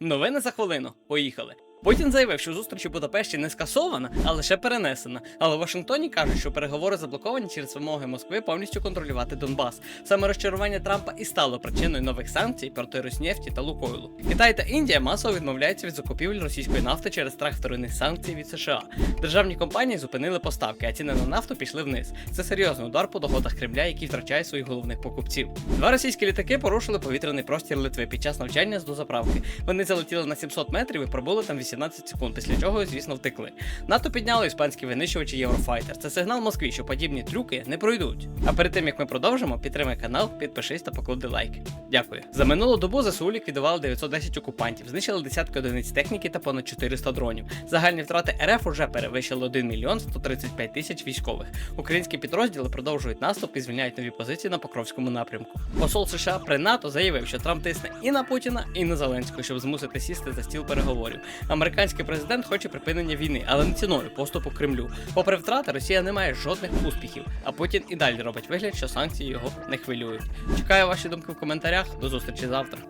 Новини за хвилину. Поїхали. Путін заявив, що зустріч у Будапешті не скасована, а лише перенесена. Але в Вашингтоні кажуть, що переговори заблоковані через вимоги Москви повністю контролювати Донбас. Саме розчарування Трампа і стало причиною нових санкцій проти Роснефті та Лукойлу. Китай та Індія масово відмовляються від закупівель російської нафти через страх вторинних санкцій від США. Державні компанії зупинили поставки, а ціни на нафту пішли вниз. Це серйозний удар по доходах Кремля, який втрачає своїх головних покупців. Два російські літаки порушили повітряний простір Литви під час навчання з дозаправки. Вони залетіли на 700 метрів і пробули там 18 секунд, після чого, звісно, втекли. НАТО підняли іспанські винищувачі Єврофайтер. Це сигнал Москві, що подібні трюки не пройдуть. А перед тим як ми продовжимо, підтримай канал, підпишись та поклади лайк. Дякую. За минулу добу ЗСУ ліквідували 910 окупантів, знищили десятки одиниць техніки та понад 400 дронів. Загальні втрати РФ уже перевищили 1 мільйон 135 тисяч військових. Українські підрозділи продовжують наступ і звільняють нові позиції на Покровському напрямку. Посол США при НАТО заявив, що Трамп тисне і на Путіна, і на Зеленського, щоб змусити сісти за стіл переговорів. Американський президент хоче припинення війни, але не ціною поступу Кремлю. Попри втрати, Росія не має жодних успіхів, а Путін і далі робить вигляд, що санкції його не хвилюють. Чекаю ваші думки в коментарях. До зустрічі завтра.